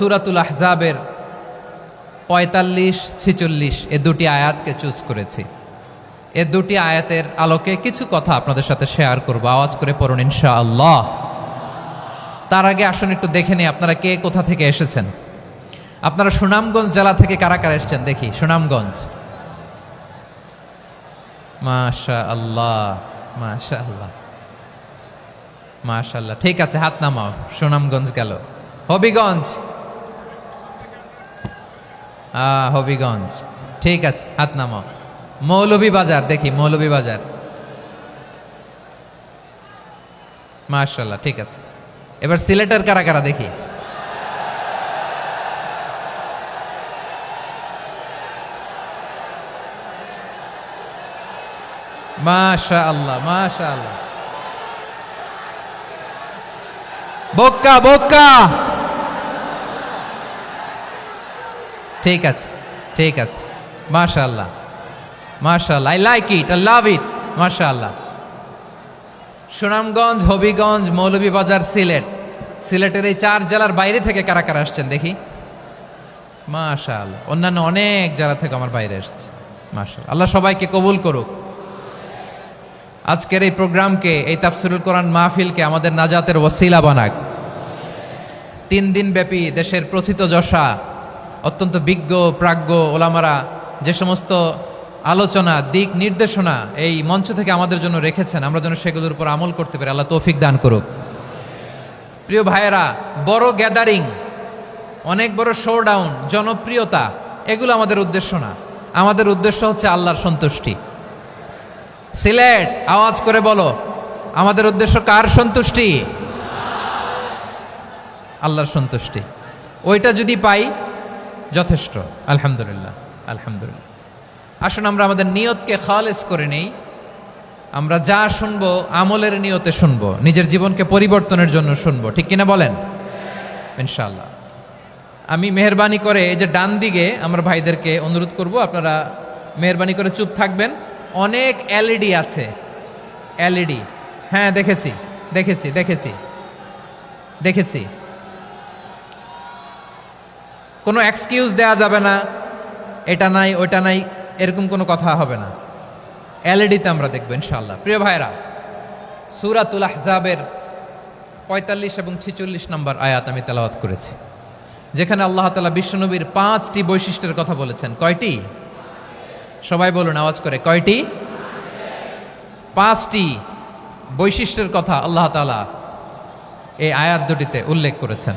সুরাতুল আহজাবের পঁয়তাল্লিশ, ছিচল্লিশ, এ দুটি আয়াতকে চুজ করেছি। এ দুটি আয়াতের আলোকে কিছু কথা আপনাদের সাথে শেয়ার করব, আওয়াজ করে পড়ুন ইনশা আল্লাহ তার আগে আসুন একটু দেখে নিই, আপনারা কে, কোথা থেকে এসেছেন? আপনারা সুনামগঞ্জ জেলা থেকে কারা কারা এসেছেন? দেখি, সুনামগঞ্জ। মাশা আল্লাহ মাশা আল্লাহ মাশাল্লাহ ঠিক আছে, হাত নামাও, সুনামগঞ্জ গেল। হবিগঞ্জ। হবিগঞ্জ। ঠিক আছে, হাত নামাও। মৌলভী বাজার, দেখি, মৌলভী বাজার। মাশাল্লাহ ঠিক আছে। এবার সিলেটের কারা কারা, দেখি। মাশা আল্লাহ মাশা আল্লাহ বোক্কা বোক্কা! ঠিক আছে ঠিক আছে। মাশা আল্লাহ মাশা আল্লাহ I like it I love it মাশা আল্লাহ সুনামগঞ্জ, হবিগঞ্জ, মৌলভীবাজার, সিলেট। সিলেটের এই চার জেলার বাইরে থেকে কারা কারা আসছেন দেখি? মাশা আল্লাহ অন্যান্য অনেক জেলা থেকে আমার বাইরে এসেছে। মাশা আল্লাহ সবাইকে কবুল করুক। আজকের এই প্রোগ্রামকে, এই তাফসিরুল কোরআন মাহফিলকে আমাদের নাজাতের ওসিলা বানাক। তিন দিন ব্যাপী দেশের প্রথিত যশা অত্যন্ত বিজ্ঞ, প্রাজ্ঞ ওলামারা যে সমস্ত আলোচনা, দিক নির্দেশনা এই মঞ্চ থেকে আমাদের জন্য রেখেছেন, আমরা যেন সেগুলোর উপর আমল করতে পারি। আল্লাহ তৌফিক দান করুক। প্রিয় ভাইয়েরা, বড় গ্যাদারিং অনেক বড় শো ডাউন জনপ্রিয়তা, এগুলো আমাদের উদ্দেশ্য না। আমাদের উদ্দেশ্য হচ্ছে আল্লাহর সন্তুষ্টি। সিলেট, আওয়াজ করে বলো, আমাদের উদ্দেশ্য কার সন্তুষ্টি? আল্লাহর সন্তুষ্টি। ওইটা যদি পাই যথেষ্ট। আলহামদুলিল্লাহ আলহামদুলিল্লাহ। আসুন আমরা আমাদের নিয়তকে খালেস করে নেই। আমরা যা শুনব, আমলের নিয়তে শুনব, নিজের জীবনকে পরিবর্তনের জন্য শুনব। ঠিক কিনা বলেন? ইনশাল্লাহ আমি মেহরবানি করে এই যে ডান দিকে আমার ভাইদেরকে অনুরোধ করব, আপনারা মেহরবানি করে চুপ থাকবেন। অনেক এলইডি আছে। এলইডি। হ্যাঁ দেখেছি দেখেছি দেখেছি দেখেছি। কোনো এক্সকিউজ দেয়া যাবে না, এটা নাই ওটা নাই, এরকম কোনো কথা হবে না। এলইডিতে আমরা দেখব ইনশাল্লাহ প্রিয় ভাইরা সুরাতুল আহজাবের পঁয়তাল্লিশ এবং ছিচল্লিশ নম্বর আয়াত আমি তেলাওয়াত করেছি, যেখানে আল্লাহ তালা বিশ্বনবীর পাঁচটি বৈশিষ্ট্যের কথা বলেছেন। কয়টি? সবাই বলুন, আওয়াজ করে, কয়টি? পাঁচটি বৈশিষ্ট্যের কথা আল্লাহ তালা এই আয়াত দুটিতে উল্লেখ করেছেন।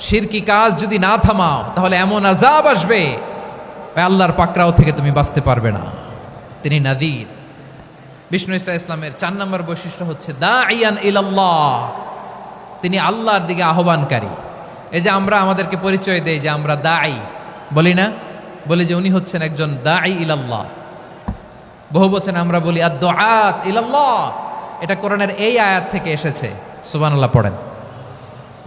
শিরকি কাজ যদি না থামাও, তাহলে এমন আজাব আসবে আল্লাহর পাকরাও থেকে তুমি বাঁচতে পারবে না। তিনি নাদির। বিষ্ণু ইসা ইসলামের চার নম্বর বৈশিষ্ট্য হচ্ছে দা ইয়ান ইলাল্লাহ। তিনি আল্লাহর দিকে আহ্বানকারী। এই যে আমরা আমাদেরকে পরিচয় দেই যে আমরা দাই বলি না? বলি যে উনি হচ্ছেন একজন দাই ইলাল্লাহ। বহু বচনে আমরা বলি দোয়াত ইলাল্লাহ। এটা কোরআনের এই আয়াত থেকে এসেছে। সুবহানাল্লাহ, পড়েন।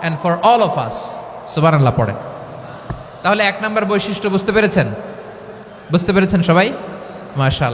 and for all of us সুবান পড়ে। তাহলে এক নম্বর বৈশিষ্ট্য বুঝতে পেরেছেন? বুঝতে পেরেছেন সবাই? মাশাল